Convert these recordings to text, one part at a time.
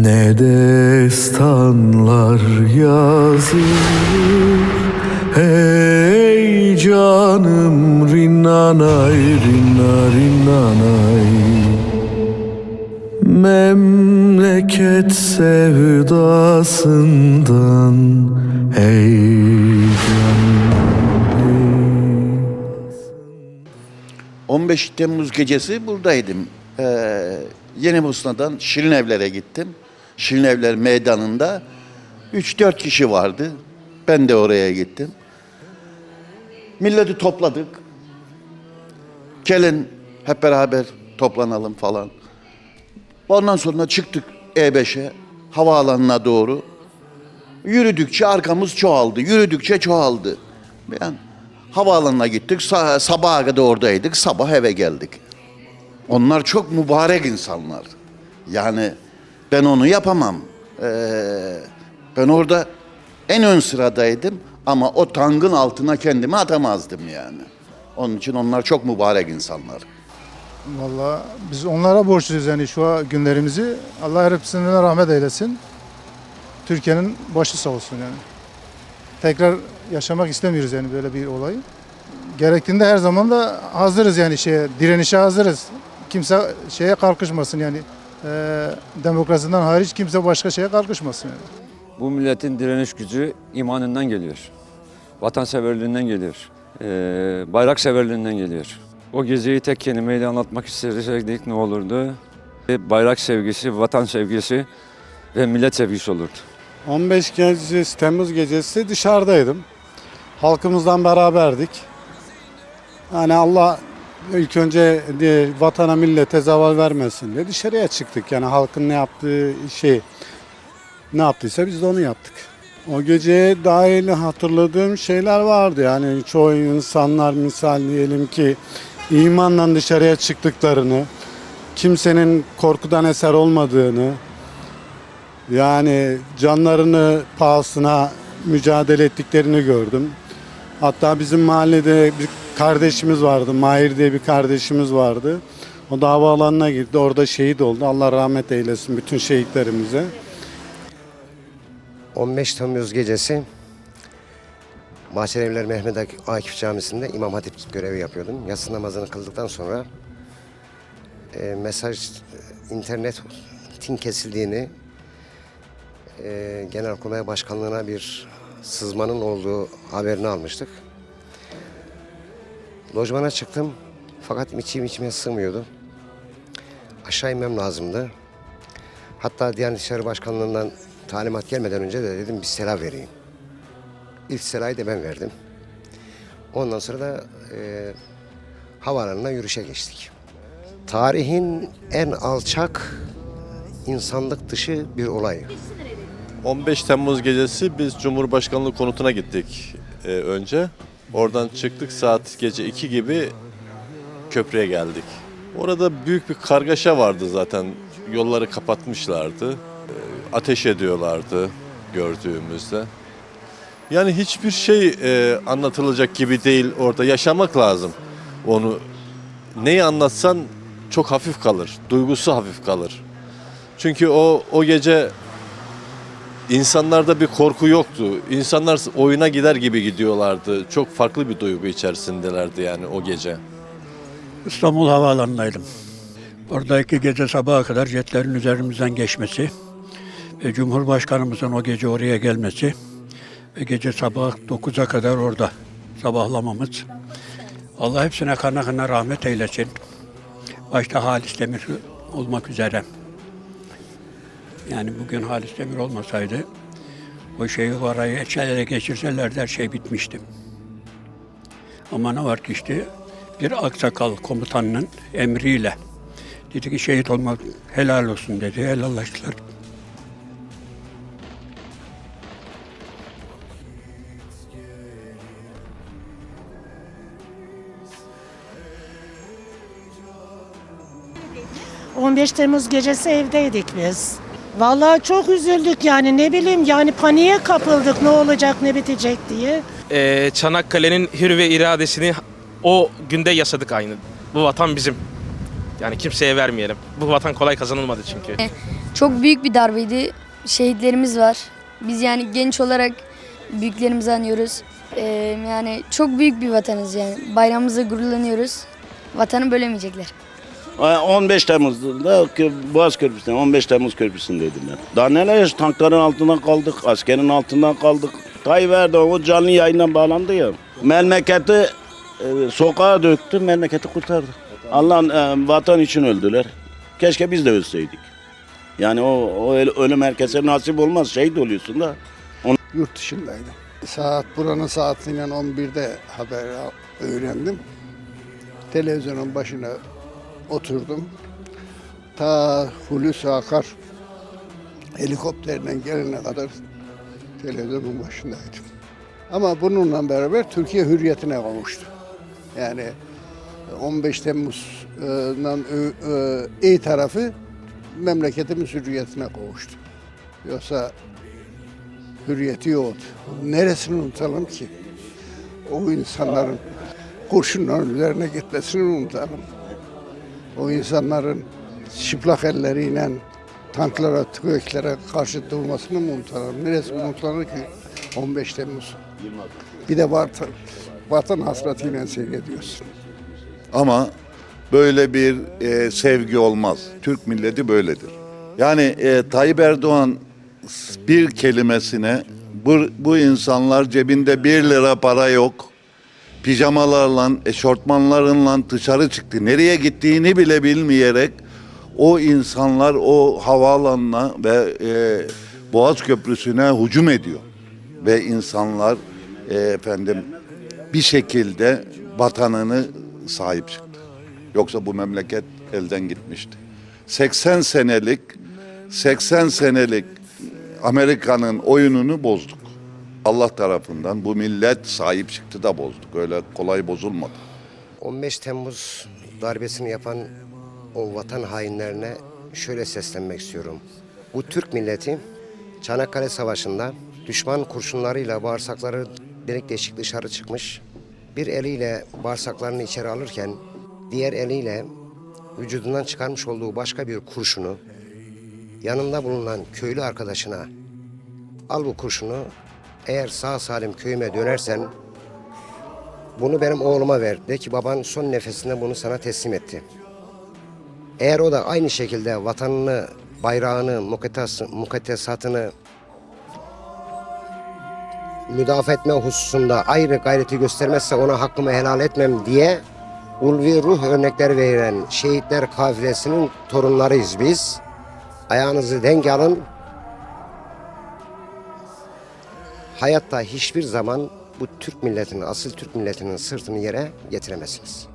Ne destanlar yazılır Hey canım rinnanay rinna rinnanay Memleket sevdasından Hey canım hey 15 Temmuz gecesi buradaydım. Ee, Yeni Bosna'dan Şirin Evler'e gittim. Şirin Evler meydanında 3-4 kişi vardı. Ben de oraya gittim. Milleti topladık. Gelin hep beraber toplanalım falan. Ondan sonra çıktık E5'e, havaalanına doğru. Yürüdükçe arkamız çoğaldı, yürüdükçe çoğaldı. Yani havaalanına gittik, sa- sabaha kadar oradaydık, sabah eve geldik. Onlar çok mübarek insanlar. Yani ben onu yapamam. Ee, ben orada en ön sıradaydım ama o tangın altına kendimi atamazdım yani. Onun için onlar çok mübarek insanlar. Vallahi biz onlara borçluyuz yani şu günlerimizi. Allah hepsine rahmet eylesin. Türkiye'nin başı sağ olsun yani. Tekrar yaşamak istemiyoruz yani böyle bir olayı. Gerektiğinde her zaman da hazırız yani şeye, direnişe hazırız. Kimse şeye kalkışmasın yani. Eee demokrasiden hariç kimse başka şeye kalkışmasın yani. Bu milletin direniş gücü imanından geliyor. Vatanseverliğinden geliyor. Ee, bayrakseverliğinden geliyor. O geceyi tek kelimeyle anlatmak isteseydik ne olurdu? E, Bayrak sevgisi, vatan sevgisi ve millet sevgisi olurdu. 15 gecesi, Temmuz gecesi dışarıdaydım. Halkımızdan beraberdik. Yani Allah ilk önce vatana millete zeval vermesin diye dışarıya çıktık. Yani halkın ne yaptığı şey ne yaptıysa biz de onu yaptık. O geceye dahil hatırladığım şeyler vardı. Yani çoğu insanlar misal diyelim ki imanla dışarıya çıktıklarını, kimsenin korkudan eser olmadığını, yani canlarını pahasına mücadele ettiklerini gördüm. Hatta bizim mahallede bir kardeşimiz vardı. Mahir diye bir kardeşimiz vardı. O da havaalanına gitti. Orada şehit oldu. Allah rahmet eylesin bütün şehitlerimize. 15 Temmuz gecesi Bahçelievler Mehmet Akif Camisi'nde İmam Hatip görevi yapıyordum. Yatsı namazını kıldıktan sonra e, mesaj, internetin kesildiğini, e, Genelkurmay Başkanlığı'na bir sızmanın olduğu haberini almıştık. Lojmana çıktım fakat içim içime sığmıyordu. Aşağı inmem lazımdı. Hatta Diyanet İşleri Başkanlığı'ndan talimat gelmeden önce de dedim bir selam vereyim. İlk selayı da ben verdim. Ondan sonra da e, havaalanına yürüyüşe geçtik. Tarihin en alçak insanlık dışı bir olay. 15 Temmuz gecesi biz Cumhurbaşkanlığı konutuna gittik e, önce. Oradan çıktık saat gece 2 gibi köprüye geldik. Orada büyük bir kargaşa vardı zaten. Yolları kapatmışlardı. E, ateş ediyorlardı gördüğümüzde. Yani hiçbir şey e, anlatılacak gibi değil orada. Yaşamak lazım onu. Neyi anlatsan çok hafif kalır. Duygusu hafif kalır. Çünkü o o gece İnsanlarda bir korku yoktu. İnsanlar oyuna gider gibi gidiyorlardı. Çok farklı bir duygu içerisindelerdi yani o gece. İstanbul Havaalanı'ndaydım. Oradaki gece sabaha kadar jetlerin üzerimizden geçmesi Cumhurbaşkanımızın o gece oraya gelmesi ve gece sabah 9'a kadar orada sabahlamamız. Allah hepsine kana kana rahmet eylesin. Başta Halis Demir olmak üzere. Yani bugün Halis Demir olmasaydı o şeyi oraya ele geçirselerdi her şey bitmişti. Ama ne var ki işte bir aksakal komutanının emriyle dedi ki şehit olmak helal olsun dedi. Helallaştılar. Hı. 15 Temmuz gecesi evdeydik biz. Vallahi çok üzüldük yani ne bileyim yani paniğe kapıldık ne olacak ne bitecek diye. Ee, Çanakkale'nin hür ve iradesini o günde yaşadık aynı. Bu vatan bizim. Yani kimseye vermeyelim. Bu vatan kolay kazanılmadı çünkü. Çok büyük bir darbeydi. Şehitlerimiz var. Biz yani genç olarak büyüklerimizi anıyoruz. Ee, yani çok büyük bir vatanız yani. Bayramımızı gururlanıyoruz. Vatanı bölemeyecekler. 15 Temmuz'da Boğaz Köprüsü'nde, 15 Temmuz Köprüsü'ndeydim ben. Daha neler tankların altından kaldık, askerin altından kaldık. Tayyip Erdoğan o canlı yayından bağlandı ya. Memleketi e, sokağa döktü, memleketi kurtardı. Allah'ın e, vatan için öldüler. Keşke biz de ölseydik. Yani o, o öl- ölüm herkese nasip olmaz. Şehit oluyorsun da. Yurt dışındaydım. Saat buranın saatiyle 11'de haber öğrendim. Televizyonun başına oturdum. Ta Hulusi Akar helikopterden gelene kadar televizyonun başındaydım. Ama bununla beraber Türkiye hürriyetine kavuştu. Yani 15 Temmuz'dan iyi tarafı memleketimiz hürriyetine kavuştu. Yoksa hürriyeti yoktu. Neresini unutalım ki? O insanların kurşunların üzerine gitmesini unutalım. O insanların çıplak elleriyle tanklara, tüfeklere karşı durmasını mı unutalım? Neresi unutulur ki 15 Temmuz? Bir de vatan, vatan hasretiyle seyrediyorsun. Ama böyle bir e, sevgi olmaz. Türk milleti böyledir. Yani e, Tayyip Erdoğan bir kelimesine bu, bu insanlar cebinde bir lira para yok. Pijamalarla, eşortmanlarınla dışarı çıktı. Nereye gittiğini bile bilmeyerek o insanlar o havaalanına ve e, Boğaz Köprüsü'ne hücum ediyor. Ve insanlar e, efendim bir şekilde vatanını sahip çıktı. Yoksa bu memleket elden gitmişti. 80 senelik 80 senelik Amerika'nın oyununu bozduk. Allah tarafından bu millet sahip çıktı da bozduk. Öyle kolay bozulmadı. 15 Temmuz darbesini yapan o vatan hainlerine şöyle seslenmek istiyorum. Bu Türk milleti Çanakkale Savaşı'nda düşman kurşunlarıyla bağırsakları delik deşik dışarı çıkmış. Bir eliyle bağırsaklarını içeri alırken diğer eliyle vücudundan çıkarmış olduğu başka bir kurşunu yanında bulunan köylü arkadaşına al bu kurşunu eğer sağ salim köyüme dönersen bunu benim oğluma ver. De ki baban son nefesinde bunu sana teslim etti. Eğer o da aynı şekilde vatanını, bayrağını, mukaddes, mukaddesatını müdafaa etme hususunda ayrı gayreti göstermezse ona hakkımı helal etmem diye ulvi ruh örnekler veren şehitler kafilesinin torunlarıyız biz. Ayağınızı denk alın. Hayatta hiçbir zaman bu Türk milletinin, asıl Türk milletinin sırtını yere getiremezsiniz.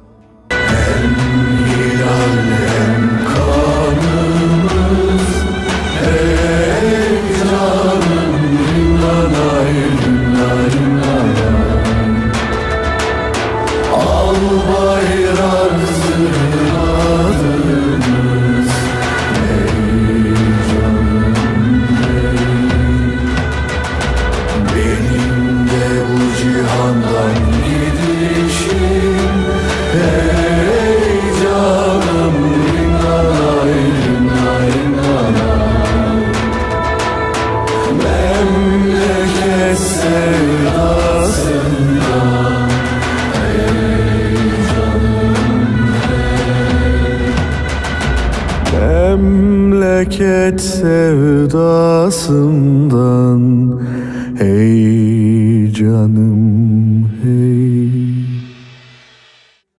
Memleket sevdasından